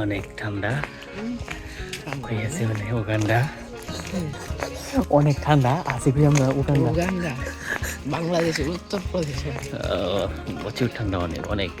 অনেক ঠান্ডা। হয়েছে মানে উগান্ডা। অনেক ঠান্ডা আছে কি আমরা উগান্ডা? উগান্ডা বাংলাদেশের উত্তর প্রদেশে প্রচুর ঠান্ডা অনেক অনেক।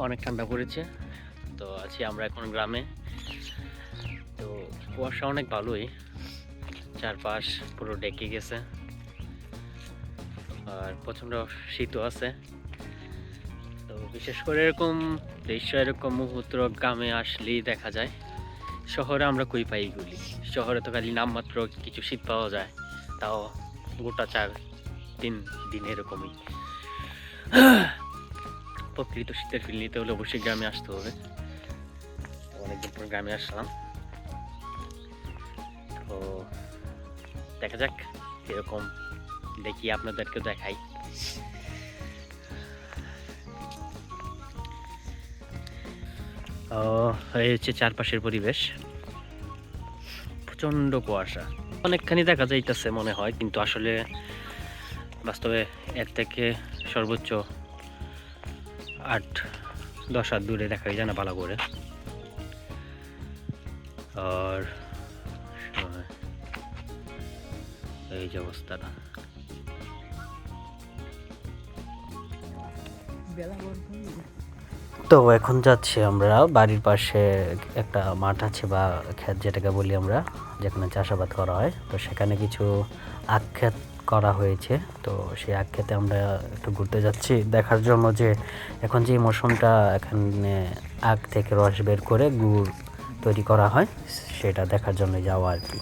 অনেক ঠান্ডা পড়েছে। তো আছি আমরা এখন গ্রামে। তো কুয়াশা অনেক ভালোই। চারপাশ পুরো ডেকে গেছে। আর প্রচণ্ড শীতও আছে। তো বিশেষ করে এরকম দৃশ্য, এরকম মুহূর্ত গ্রামে আসলেই দেখা যায়। শহরে আমরা কই পাই এগুলি? শহরে তো খালি নামমাত্র কিছু শীত পাওয়া যায়। তাও গোটা চার তিন দিন এরকমই। প্রকৃত শীতের ফিল নিতে হলে অবশ্যই গ্রামে আসতে হবে। অনেকদিন পর গ্রামে আসলাম। তো দেখা যাক, এরকম দেখি আপনাদেরকেও দেখাই। এই হচ্ছে চারপাশের পরিবেশ। প্রচণ্ড কুয়াশা। অনেকখানি দেখা যাইতেছে মনে হয়, কিন্তু আসলে বাস্তবে এর থেকে সর্বোচ্চ আট, দশ হাত দূরে দেখাই যায় না ভালো করে। আর এই যে অবস্থাটা। তো এখন যাচ্ছি আমরা বাড়ির পাশে একটা মাঠ আছে বা ক্ষেত যেটাকে বলি আমরা, যেখানে চাষাবাদ করা হয়। তো সেখানে কিছু আখ ক্ষেত করা হয়েছে। তো সেই আখ ক্ষেতে আমরা একটু ঘুরতে যাচ্ছি। দেখার জন্য যে এখন যে মৌসুমটা এখানে আখ থেকে রস বের করে গুড় তৈরি করা হয় সেটা দেখার জন্য যাওয়া আর কি।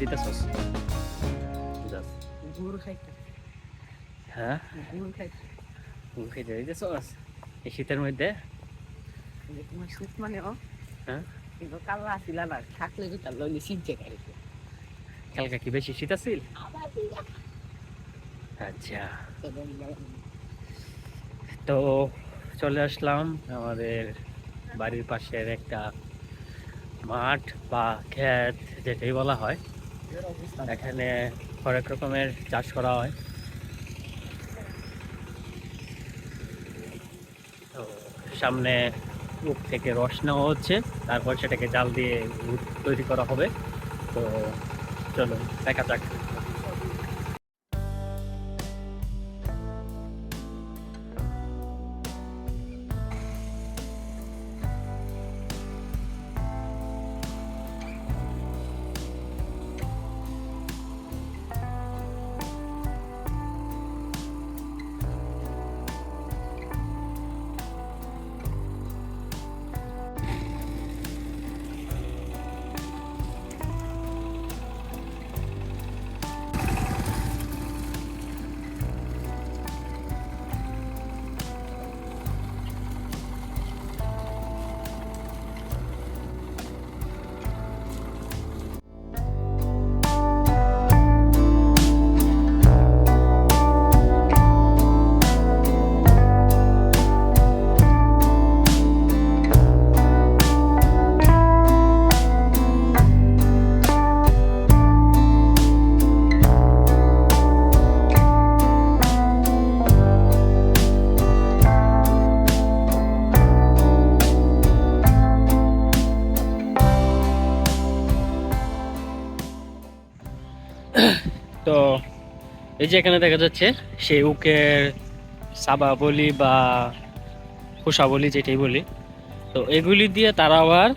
দিতেছস গুড় খাইতে। হ্যাঁ? খাইতে দিতেছস এই শীতের মধ্যে। তোমার শীত মানে ও। হ্যাঁ? কিন্তু কালো আসিল না থাকলে তো তার লইলে শীত কালকে কি বেশি শীত আছিল? আচ্ছা। তো চলে আসলাম আমাদের বাড়ির পাশের একটা মাঠ বা ক্ষেত যেটাই বলা হয়। এখানে হরেক রকমের চাষ করা হয় তো সামনে উপ থেকে রস নেওয়া হচ্ছে। তারপর সেটাকে জাল দিয়ে তৈরি করা হবে। তো চলো দেখা যাক। এই যে এখানে দেখা যাচ্ছে, সেই উকের সাবা বলি বা খোসা বলি যেটাই বলি, তো এগুলি দিয়ে তারা আবার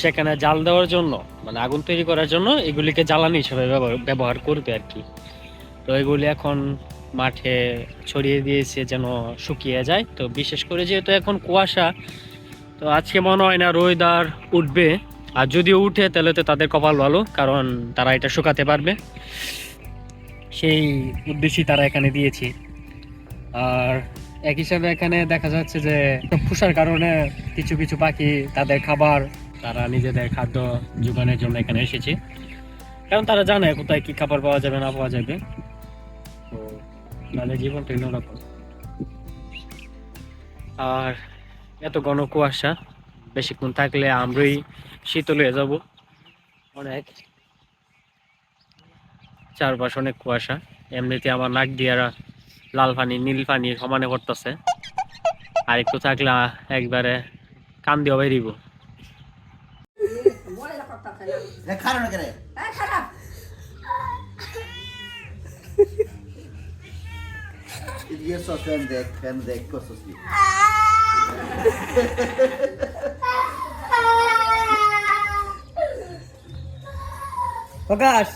সেখানে জাল দেওয়ার জন্য মানে আগুন তৈরি করার জন্য এগুলিকে জ্বালানি হিসেবে ব্যবহার করবে আর কি। তো এগুলি এখন মাঠে ছড়িয়ে দিয়েছে যেন শুকিয়ে যায়। তো বিশেষ করে যেহেতু এখন কুয়াশা, তো আজকে মনে হয় না রোদ আর উঠবে। আর যদিও উঠে, তাহলে তো তাদের কপাল ভালো, কারণ তারা এটা শুকাতে পারবে। সেই উদ্দেশ্যই তারা এখানে দিয়েছে। আর এক হিসাবে এখানে দেখা যাচ্ছে যে, ফুসার কারণে কিছু কিছু পাখি তাদের খাবার, তারা নিজেদের খাদ্য যোগানের জন্য এখানে এসেছে। কারণ তারা জানে কোথায় কি খাবার পাওয়া যাবে, না পাওয়া যাবে। তো তাদের জীবনটা অন্যরকম আর এত ঘন কুয়াশা, বেশিক্ষণ থাকলে আমরাই শীতল হয়ে যাব। অনেক। চারপাশ অনেক কুয়াশা। এমনিতে আমার নাক দিয়ে লাল পানি নীল পানি সমানে পড়তেছে। আর একটু থাকলে একবারে কান দিয়ে বেরিব প্রকাশ।